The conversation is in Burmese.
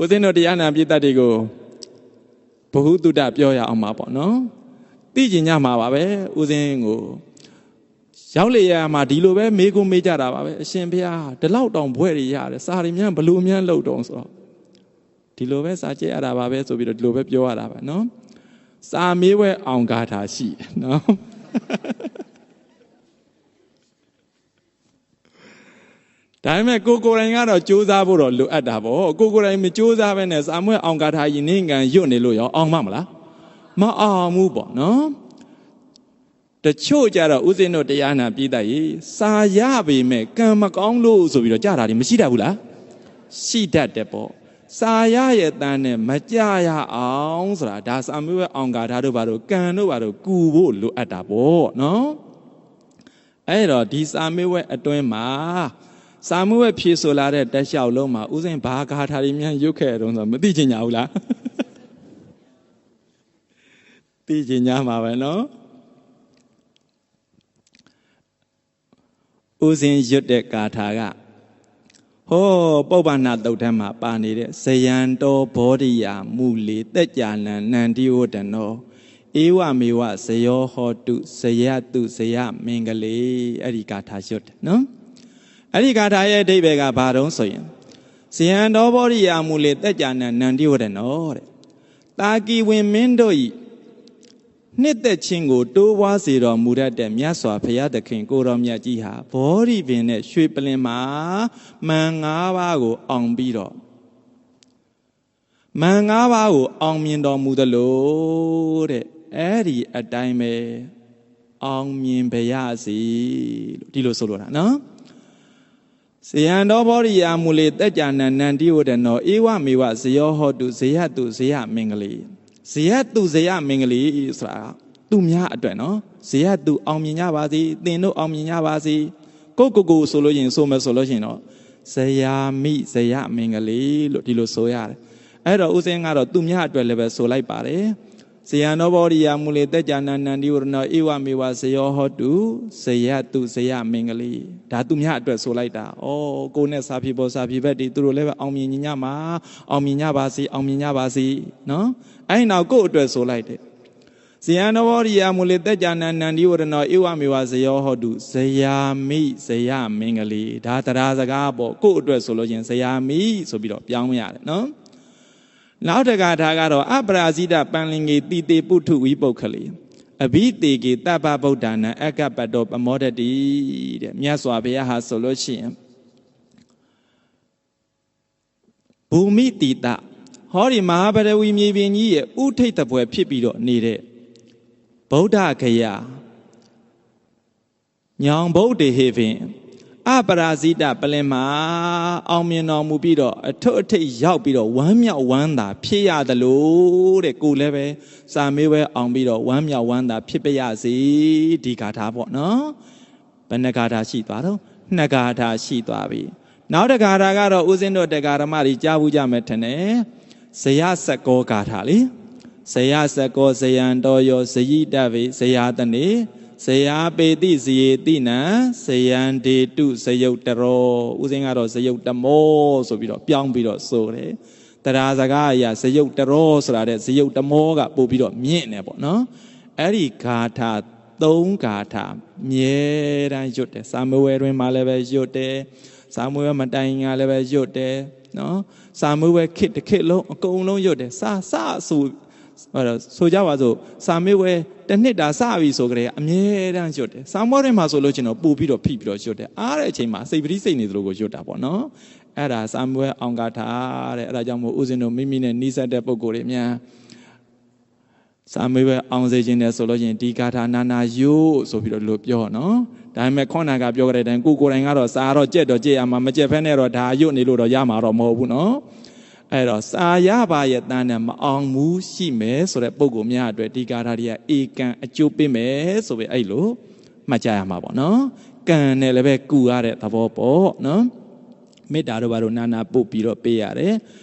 ဦးဇင်းတို့တရားနာပြည်သက်တွေကိုဘ ഹു တုတပြောရအောင်ပါပေါ့နော်သိကျင်ကြမှာပါပဲဦးဇင်းကိုရောက်လေရမှာဒီလိုပဲမေးခွန်းမေးကြတာပါပဲအရှင်ဘုရားဒီလောက်တောင်ဘွဲ့တွေရတယ်စာရီမြန်ဘလို့မြန်လောက်တော့ဆိုတော့ဒီလိုပဲစာကြည့်ရတာပါပဲဆိုပြီးတော့ဒီလိုပဲပြောရတာပါနော်စာမေးဝဲအောင်ကားတာရှိတယ်နော် ဒါပေမဲ့ကိုကိုယ်တိုင်ကတော့စူးစမ်းဖို့တော့လိုအပ်တာပေါ့ကိုကိုယ်တိုင်မစူးစမ်းဘဲနဲ့စာမွဲအောင်ကားထားရင်နင်းကန်ရွတ်နေလို့ရောအောင်မမလားမအောင်ဘူးပေါ့နော်တချို့ကြတော့ဥစဉ်တို့တရားနာပြည်သက်ရေစာရပေမဲ့ကံမကောင်းလို့ဆိုပြီးတော့ကြတာဒီမရှိတတ်ဘူးလားရှိတတ်တယ်ပေါ့စာရရဲ့တန်းနဲ့မကြရအောင်ဆိုတာဒါစာမွေးအောင်ကားထားတို့ဘာတို့ကံတို့ဘာတို့ကူဖို့လိုအပ်တာပေါ့နော်အဲ့တော့ဒီစာမေးဝဲအတွင်းမှာ စာမွေးဖြေဆိုလာတဲ့တက်လျှောက်လုံးမှာဥစဉ်ဘာကားထားရမြန်ရုတ်ခဲ့တုံးဆိုမသိချင်ကြဘူးလားသိချင်ကြမှာပဲနော်ဥစဉ်ရွတ်တဲ့ကာထာကဟောပုပ္ပနာတုတ်ထမ်းမှာပါနေတဲ့ဇယံတော်ဘောဓိယာမူလေတက်ကြနံနန္တိဝတ္တနောဧဝမေဝဇယောဟောတုဇယတုဇယမင်္ဂလေအဲ့ဒီကာထာရွတ်တယ်နော် အဲ့ဒီကာထာရဲ့အဓိပ္ပာယ်ကဘာတုံးဆိုရင်ဇယံတော်ဘောဓိယာမူလေတက်ကြနံနန္တိဝတ္တနောတဲ့တာကီဝင်မင်းတို့ဤနှစ်သက်ခြင်းကိုတိုးပွားစေတော်မူတတ်တဲ့မြတ်စွာဘုရားသခင်ကိုတော်မြတ်ကြီးဟာဘောဓိပင်နဲ့ရွှေပလင်မှာမန်၅ပါးကိုအောင်ပြီးတော့မန်၅ပါးကိုအောင်မြင်တော်မူသလိုတဲ့အဲ့ဒီအတိုင်းပဲအောင်မြင်ပါရစေလို့ဒီလိုဆိုလိုတာနော် ဇယံတော်ဘောရိယာမူလေတက်ကြနနန္တိဝဒနောဧဝမေဝဇယောဟောတုဇယတုဇယမင်္ဂလေဇယတုဇယမင်္ဂလိဆိုတာသူများအတွက်နော်ဇယတုအောင်မြင်ကြပါစေသင်တို့အောင်မြင်ကြပါစေကိုကိုကိုဆိုလို့ရင်ဆိုမယ်ဆိုလို့ရှင်တော့ဇယာမိဇယမင်္ဂလိလို့ဒီလိုဆိုရတယ်အဲ့တော့ဥစဉ်ကတော့သူများအတွက်လည်းပဲဆိုလိုက်ပါတယ် ဇယံနောဘောရိယာမူလေတက်ကြနန္နန္ဒီဝရဏဧဝမေဝဇယောဟောတုဇယတုဇယမင်္ဂလိဒါသူများအတွက်ဆိုလိုက်တာဩကိုနဲ့စာဖြေပေါ်စာဖြေဘက်ဒီသူတို့လည်းပဲအောင်မြင်ညမှာအောင်မြင်ကြပါစေအောင်မြင်ကြပါစေနော်အဲ့နောက်ကို့အတွက်ဆိုလိုက်တယ်ဇယံနဝရိယာမူလေတက်ကြနန္နန္ဒီဝရဏဧဝမေဝဇယောဟောတုဇယာမိဇယမင်္ဂလိဒါတရားစကားပေါ့ကို့အတွက်ဆိုလို့ချင်းဇယာမိဆိုပြီးတော့ပြောင်းရတယ်နော် နောက်တကထာကတော့အပရာဇိတပန်လင်ကြီးတိတေပုထုဝိပုတ်ခလိအဘိတေကေတပ္ပဗုဒ္ဓနာအကပတ္တောပမောဒတိတဲ့မြတ်စွာဘုရားဟာဆိုလို့ရှိရင်ဘူမိတိတဟောဒီမဟာပရဝီမြေပြင်ကြီးရဲ့ဥထိတ်တပွဲဖြစ်ပြီးတော့နေတဲ့ဗုဒ္ဓခရာညောင်ဗုဒ္ဓဟေဖင် အပရာဇိတပလင်မှာအောင်မြင်တော်မူပြီးတော့အထွတ်အထိပ်ရောက်ပြီးတော့ဝမ်းမြောက်ဝမ်းသာ ဖြစ်ရသလိုတဲ့ကိုလည်းပဲစာမေးပွဲအောင်ပြီးတော့ဝမ်းမြောက်ဝမ်းသာ ဖြစ်ပါရစေဒီဂါထာပေါ့နော်ဘယ်နှဂါထာရှိသွားတော့နှစ်ဂါထာရှိသွားပြီနောက်တဂါထာကတော့ဦးဇင်းတို့တဂါရမကြီးကြားဘူးကြမယ်ထင်တယ်ဇယစကောဂါထာလေဇယစကောဇယံတော်ယောဇယိတဗေဇယတနေ ဇယာပေတိဇယေတိနံဇယံဒေတုဇယုတ်တရောဥစဉ်ကတော့ဇယုတ်တမောဆိုပြီးတော့ပြောင်းပြီးတော့ဆိုတယ်တရားစကားအရာဇယုတ်တရောဆိုတာတဲ့ဇယုတ်တမောကပို့ပြီးတော့မြင့်နေပေါ့နော်အဲ့ဒီဂါထာသုံးဂါထာမြဲတမ်းရွတ်တယ်စာမဝဲတွင်မှလည်းပဲရွတ်တယ်စာမဝဲမတိုင်ကလည်းပဲရွတ်တယ်နော်စာမဝဲခစ်တစ်ခစ်လုံးအကုန်လုံးရွတ်တယ်စာစဆို အဲ့တော့ဆိုကြပါစို့စာမေးဝဲတစ်နှစ်တာစပြီဆိုကြတဲ့အမြဲတမ်းရွတ်တယ်စာမောထဲမှာဆိုလို့ချင်းတော့ပို့ပြီးတော့ဖိပြီးတော့ရွတ်တယ်အားတဲ့အချိန်မှာစိတ်ပရိစိတ်နေသလိုကိုရွတ်တာပေါ့နော်အဲ့ဒါစာမေးဝဲအောင်ကထားတဲ့အဲ့ဒါကြောင့်မို့ဦးဇင်းတို့မိမိနဲ့နှီးစပ်တဲ့ပုံကိုယ်တွေများစာမေးဝဲအောင်စေခြင်းနဲ့ဆိုလို့ချင်းဒီဂါထာနာနာယို့ဆိုပြီးတော့လို့ပြောနော်ဒါပေမဲ့ခေါနာကပြောကြတဲ့အတိုင်းကိုကိုယ်တိုင်ကတော့စာတော့ကြက်တော့ကြက်ရမှာမကြက်ဖဲနဲ့တော့ဒါယွတ်နေလို့တော့ရမှာတော့မဟုတ်ဘူးနော် အဲ့တော့စာရပါရဲ့တန်းနဲ့မအောင်ဘူးရှိမယ်ဆိုတဲ့ပုံကိုများအတွက်ဒီကာထာတွေကအေကံအကျိုးပေးမယ်ဆိုပြီးအဲ့လိုမှတ်ကြရမှာပေါ့နော်ကံနဲ့လည်းပဲကူရတဲ့သဘောပေါ့နော်မေတ္တာတို့ဘာလို့နာနာပုတ်ပြီးတော့ပေးရတယ်